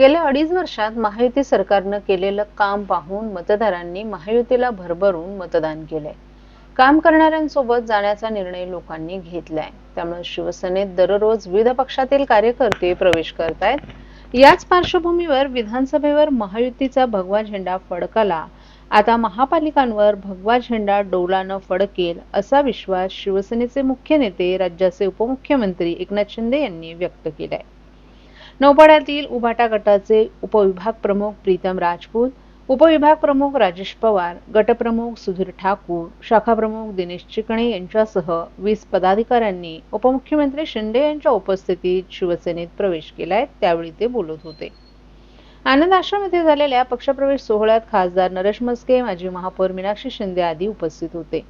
गेल्या अडीच वर्षात महायुती सरकारनं केलेलं काम पाहून मतदारांनी महायुतीला भरभरून मतदान केलंय. काम करणाऱ्यांसोबत जाण्याचा निर्णय लोकांनी घेतलाय. त्यामुळे शिवसेनेत दररोज विविध पक्षातील कार्यकर्ते प्रवेश करतायत. याच पार्श्वभूमीवर विधानसभेवर महायुतीचा भगवा झेंडा फडकला. आता महापालिकांवर भगवा झेंडा डोलानं फडकेल असा विश्वास शिवसेनेचे मुख्य नेते राज्याचे उपमुख्यमंत्री एकनाथ शिंदे यांनी व्यक्त केलाय. नौपाड्यातील उभाटा गटाचे उपविभाग प्रमुख प्रीतम राजपूत उपविभाग प्रमुख राजेश पवार गटप्रमुख सुधीर ठाकूर शाखाप्रमुख दिनेश चिकणे यांच्यासह वीस पदाधिकाऱ्यांनी उपमुख्यमंत्री शिंदे यांच्या उपस्थितीत शिवसेनेत प्रवेश केलाय त्यावेळी ते बोलत होते. आनंद आश्रम येथे झालेल्या पक्षप्रवेश सोहळ्यात खासदार नरेश मस्के माजी महापौर मीनाक्षी शिंदे आदी उपस्थित होते.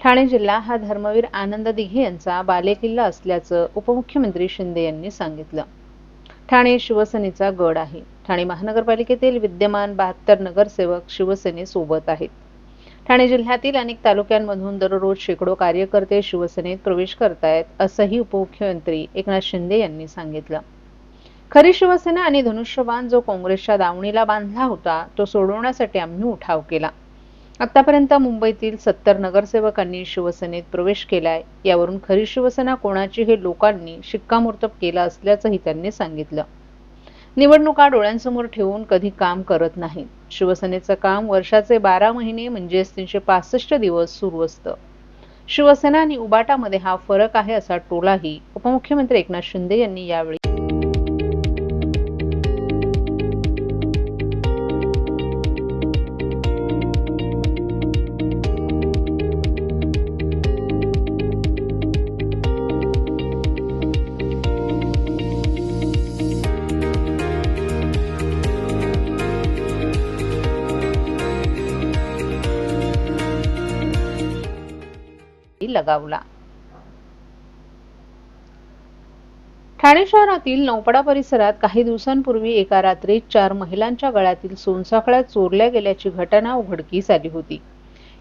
ठाणे जिल्हा हा धर्मवीर आनंद दिघे यांचा बालेकिल्ला असल्याचं उपमुख्यमंत्री शिंदे यांनी सांगितलं. ठाणे शिवसेनेचा गड आहे. ठाणे महानगरपालिकेतील विद्यमान बहात्तर नगरसेवक शिवसेनेसोबत आहेत. ठाणे जिल्ह्यातील अनेक तालुक्यांमधून दररोज शेकडो कार्यकर्ते शिवसेनेत प्रवेश करतायत असंही उपमुख्यमंत्री एकनाथ शिंदे यांनी सांगितलं. खरी शिवसेना आणि धनुष्यबाण जो काँग्रेसच्या दावणीला बांधला होता तो सोडवण्यासाठी आम्ही उठाव केला. आतापर्यंत मुंबईतील सत्तर नगरसेवकांनी शिवसेनेत प्रवेश केलाय. यावरून खरी शिवसेना कोणाची हे लोकांनी शिक्कामोर्तब केलं असल्याचंही त्यांनी सांगितलं. निवडणुका डोळ्यांसमोर ठेवून कधी काम करत नाही. शिवसेनेचं काम वर्षाचे बारा महिने म्हणजेच तीनशे पासष्ट दिवस सुरू असतं. शिवसेना आणि उबाटामध्ये हा फरक आहे असा टोलाही उपमुख्यमंत्री एकनाथ शिंदे यांनी यावेळी लगावला. ठाणे शहरातील नौपडा परिसरात काही दिवसांपूर्वी एका रात्री चार महिलांच्या गळ्यातील सोनसाखळ्या चोरल्या गेल्याची घटना उघडकीस आली होती.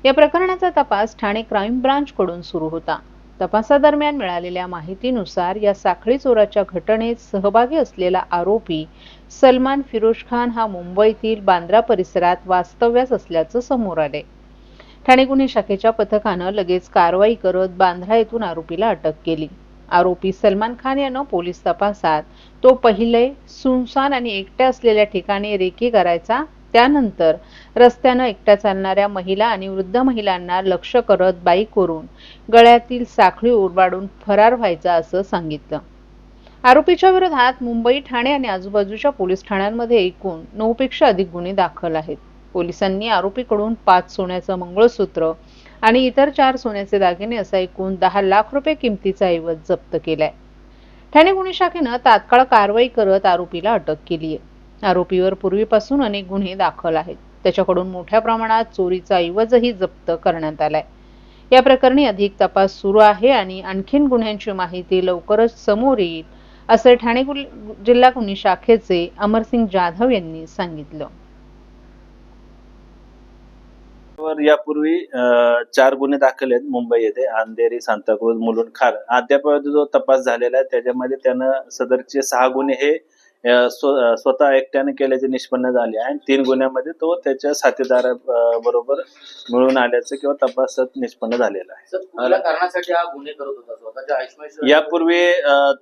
या प्रकरणाचा तपास ठाणे क्राईम ब्रांच कडून सुरू होता. तपासादरम्यान मिळालेल्या माहितीनुसार या साखळी चोराच्या घटनेत सहभागी असलेला आरोपी सलमान फिरोज खान हा मुंबईतील बांद्रा परिसरात वास्तव्यास असल्याचं समोर आले ठाणे गुन्हे शाखेच्या पथकानं लगेच कारवाई करत बांद्रा येथून आरोपीला अटक केली. आरोपी सलमान खान यानं पोलीस तपासात तो पहिले सुनसान आणि एकट्या असलेल्या ठिकाणी रेकी करायचा त्यानंतर रस्त्यानं एकट्या चालणाऱ्या महिला आणि वृद्ध महिलांना लक्ष करत बाईक करून गळ्यातील साखळी उरबाडून फरार व्हायचा असं सांगितलं. आरोपीच्या विरोधात मुंबई ठाणे आणि आजूबाजूच्या पोलीस ठाण्यांमध्ये एकूण नऊ पेक्षा अधिक गुन्हे दाखल आहेत. पोलिसांनी आरोपीकडून पाच सोन्याचं मंगळसूत्र आणि इतर चार सोन्याचे दागिने असा एकूण दहा लाख रुपये किमतीचा ऐवज जप्त केलाय. ठाणे गुन्हे शाखेनं तात्काळ कारवाई करत आरोपीला अटक केली आहे आरोपीवर पूर्वीपासून अनेक गुन्हे दाखल आहेत. त्याच्याकडून मोठ्या प्रमाणात चोरीचा ऐवजही जप्त करण्यात आलाय. या प्रकरणी अधिक तपास सुरू आहे आणि आणखीन गुन्ह्यांची माहिती लवकरच समोर येईल असे ठाणे जिल्हा गुन्हे शाखेचे अमरसिंग जाधव यांनी सांगितलं. वर यापूर्वी अ, चार गुन्हे दाखल आहेत मुंबई येथे अंधेरी सांताक्रूज मुलुंड खार. अद्याप जो तपास झालेला आहे त्याच्यामध्ये त्यानं सदरचे सहा गुन्हे हे स्वतः एकट्याने केल्याचे निष्पन्न झाले आहे. आणि तीन गुन्ह्यामध्ये तो त्याच्या साथीदारा बरोबर मिळून आल्याचं किंवा तपासात निष्पन्न झालेला आहे. यापूर्वी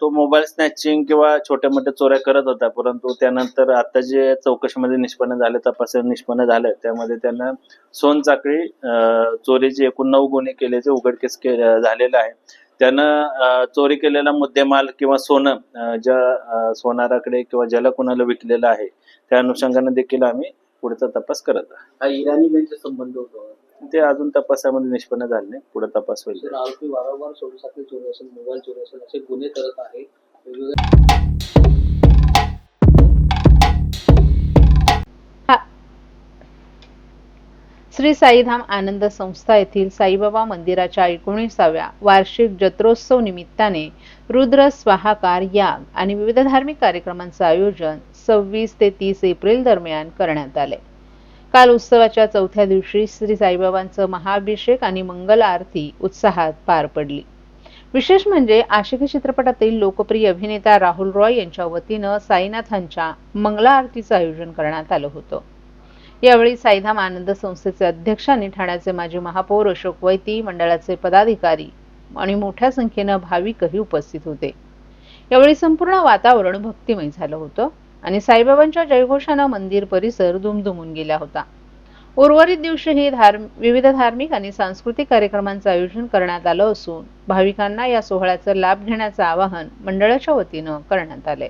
तो मोबाईल स्नॅचिंग किंवा छोट्या मोठ्या चोऱ्या करत होता परंतु त्यानंतर आता जे चौकशीमध्ये निष्पन्न झाले तपासात निष्पन्न झाले त्यामध्ये त्यानं सोनचाकळी अ, चोरीचे एकूण नऊ गुन्हे केल्याचे उघडकीस के झालेलं आहे. त्यानं चोरी केलेला मुद्देमाल किंवा सोनं ज्या सोनाराकडे किंवा ज्याला कोणाला विकलेलं आहे त्या अनुषंगाने देखील आम्ही पुढचा तपास करत आहोत. हा इराणी संबंध होता ते अजून तपासामध्ये निष्पन्न झाले नाही. पुढे तपास होईल. वारंवार सोडूसाखळी चोरी असेल मोबाईल चोरी असेल असे गुन्हे करत आहे. श्री साईधाम आनंद संस्था येथील साईबाबा मंदिराच्या एकोणीसाव्या वार्षिक जत्रोत्सव निमित्ताने रुद्र स्वाहाकार याग आणि विविध धार्मिक कार्यक्रमांचं आयोजन सव्वीस ते तीस एप्रिल दरम्यान करण्यात आले. काल उत्सवाच्या चौथ्या दिवशी श्री साईबाबांचं महाअभिषेक आणि मंगल आरती उत्साहात पार पडली. विशेष म्हणजे आशिकी चित्रपटातील लोकप्रिय अभिनेता राहुल रॉय यांच्या वतीनं साईनाथांच्या मंगला आरतीचं आयोजन करण्यात आलं होतं. यावेळी साईधाम आनंद संस्थेचे अध्यक्ष आणि ठाण्याचे माजी महापौर अशोक वैती मंडळाचे पदाधिकारी आणि मोठ्या संख्येनं भाविकही उपस्थित होते. यावेळी संपूर्ण वातावरण भक्तिमय झालं होतं आणि साईबाबांच्या जयघोषानं मंदिर परिसर दुमदुमून गेला होता. उर्वरित दिवशीही धार्म विविध धार्मिक आणि सांस्कृतिक कार्यक्रमांचं आयोजन करण्यात आलं असून भाविकांना या सोहळ्याचा लाभ घेण्याचं आवाहन मंडळाच्या वतीनं करण्यात आलंय.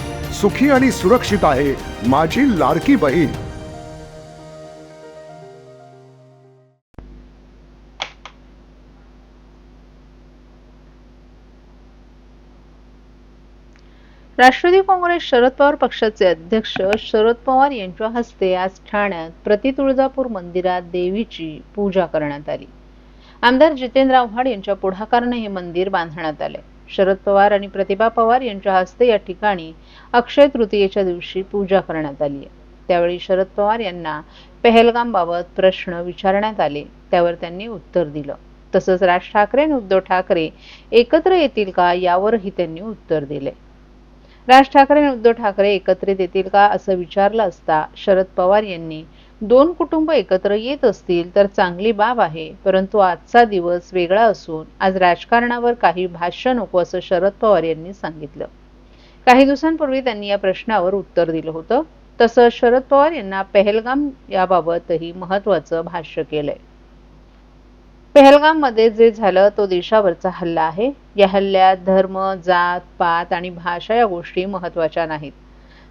सुखी आणि सुरक्षित आहे माझी लाडकी बहीण. राष्ट्रवादी काँग्रेस शरद पवार पक्षाचे अध्यक्ष शरद पवार यांच्या हस्ते आज ठाण्यात प्रति तुळजापूर मंदिरात देवीची पूजा करण्यात आली. आमदार जितेंद्र आव्हाड यांच्या पुढाकाराने हे मंदिर बांधण्यात आले शरद पवार आणि प्रतिभा पवार यांच्या हस्ते या ठिकाणी अक्षय तृतीयेच्या दिवशी पूजा करण्यात आली आहे. त्यावेळी शरद पवार यांना पहलगामबाबत प्रश्न विचारण्यात आले. त्यावर त्यांनी उत्तर दिलं. तसंच राज ठाकरे आणि उद्धव ठाकरे एकत्र येतील का यावरही त्यांनी उत्तर दिले. राज ठाकरे आणि उद्धव ठाकरे एकत्रित येतील का असं विचारलं असता शरद पवार यांनी दोन कुटुंब एकत्र येत असतील तर चांगली बाब आहे परंतु आजचा दिवस वेगळा असून आज राजकारणावर काही भाष्य नको असं शरद पवार यांनी सांगितलं. काही दिवसांपूर्वी त्यांनी या प्रश्नावर उत्तर दिलं होतं. तसं शरद पवार यांना पहलगाम याबाबतही महत्वाचं भाष्य केलंय. पहलगाममध्ये जे झालं तो देशावरचा हल्ला आहे. या हल्ल्यात धर्म जात पात आणि भाषा या गोष्टी महत्त्वाच्या नाहीत.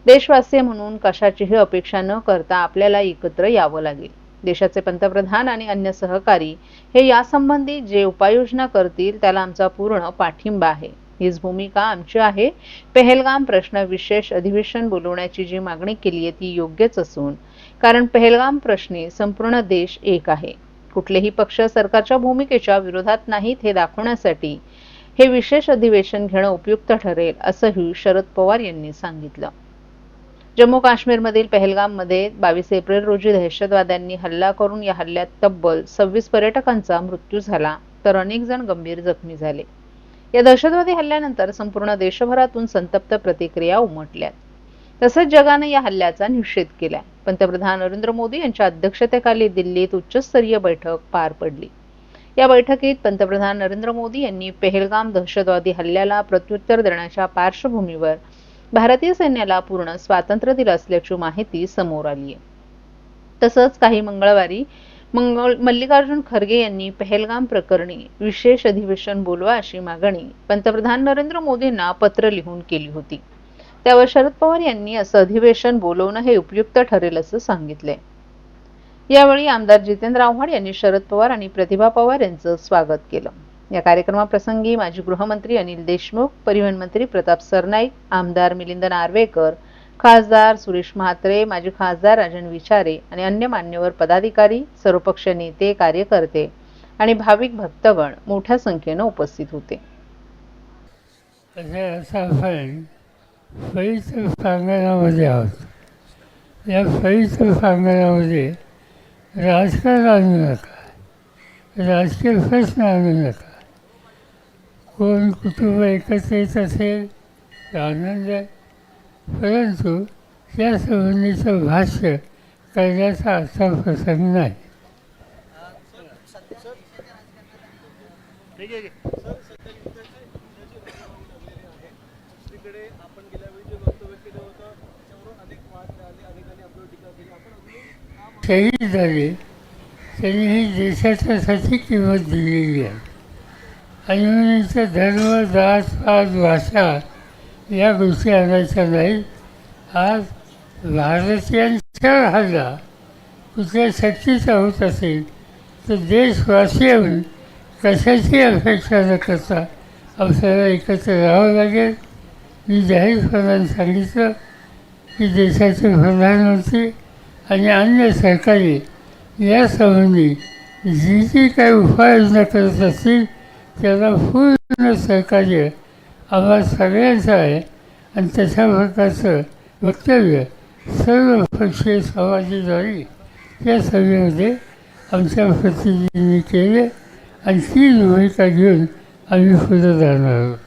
देशवासीय म्हणून कशाचीही अपेक्षा न करता आपल्याला एकत्र यावं लागेल. देशाचे पंतप्रधान आणि अन्य सहकारी हे यासंबंधी जे उपाययोजना करतील त्याला आमचा पूर्ण पाठिंबा आहे. हीच भूमिका आमची आहे. पहलगाम प्रश्न विशेष अधिवेशन बोलवण्याची जी मागणी केली आहे ती योग्यच असून कारण पहलगाम प्रश्नी संपूर्ण देश एक आहे. कुठलेही पक्ष सरकारच्या भूमिकेच्या विरोधात नाहीत हे दाखवण्यासाठी हे विशेष अधिवेशन घेणं उपयुक्त ठरेल असंही शरद पवार यांनी सांगितलं. जम्मू काश्मीरमधील पहलगाममध्ये बावीस एप्रिल रोजी दहशतवाद्यांनी हल्ला करून या हल्ल्यात तब्बल सव्वीस पर्यटकांचा मृत्यू झाला तर अनेक जण गंभीर जखमी झाले. या दहशतवादी हल्ल्यानंतर संपूर्ण देशभरातून संतप्त प्रतिक्रिया उमटल्या तसंच जगानं या हल्ल्याचा निषेध केला पंतप्रधान नरेंद्र मोदी यांच्या अध्यक्षतेखाली दिल्लीत उच्चस्तरीय बैठक पार पडली. या बैठकीत पंतप्रधान नरेंद्र मोदी यांनी पेहलगाम दहशतवादी हल्ल्याला प्रत्युत्तर देण्याच्या पार्श्वभूमीवर भारतीय सैन्याला पूर्ण स्वातंत्र्य दिलं असल्याची माहिती समोर आली आहे. तसंच काही मंगळवारी मंगळ मल्लिकार्जुन खरगे यांनी पहलगाम प्रकरणी विशेष अधिवेशन बोलवा अशी मागणी पंतप्रधान नरेंद्र मोदींना पत्र लिहून केली होती. त्यावर शरद पवार यांनी असं अधिवेशन बोलवणं हे उपयुक्त ठरेल असं सांगितलंय. यावेळी आमदार जितेंद्र आव्हाड यांनी शरद पवार आणि प्रतिभा पवार यांचं स्वागत केलं. या कार्यक्रमाप्रसंगी माजी गृहमंत्री अनिल देशमुख परिवहन मंत्री प्रताप सरनाईक आमदार मिलिंद नार्वेकर खासदार सुरेश म्हात्रे माजी खासदार राजन विचारे आणि अन्य मान्यवर पदाधिकारी सर्वपक्ष नेते कार्यकर्ते आणि भाविक भक्तगण मोठ्या संख्येनं उपस्थित होते. म्हणजे प्रांगणामध्ये आहोत. या फळीच्या प्रांगणामध्ये राजकारण आणू नका. राजकीय प्रश्न आणू नका. कोण कुटुंब एकत्र येत असेल तर आनंद आहे. परंतु या संबंधीचं भाष्य करण्याचा असा प्रसंग नाही. शहीद झाले. त्यांनी ही देशाच्यासाठी किंमत दिलेली आहे. अनुयायीचा धर्म जात पात भाषा या गोष्टी आणायच्या नाही आज भारतीयांच्या हल्ला कुठल्या शक्तीचा होत असेल तर देशवासियांनी कशाची अपेक्षा न करता आपल्याला एकत्र राहावं लागेल? मी जाहीरपणाने सांगितलं की देशाचे प्रधानमंत्री आणि अन्य सरकारी यासंबंधी जी जी काही उपाययोजना करत असतील त्याला पूर्ण सहकार्य आम्हाला सगळ्यांचं आहे. आणि तशा प्रकारचं वक्तव्य सर्व पक्षीय समाजाद्वारे या सभेमध्ये आमच्या प्रतिनिधींनी केले. आणि ती भूमिका घेऊन आम्ही पुढे जाणार आहोत.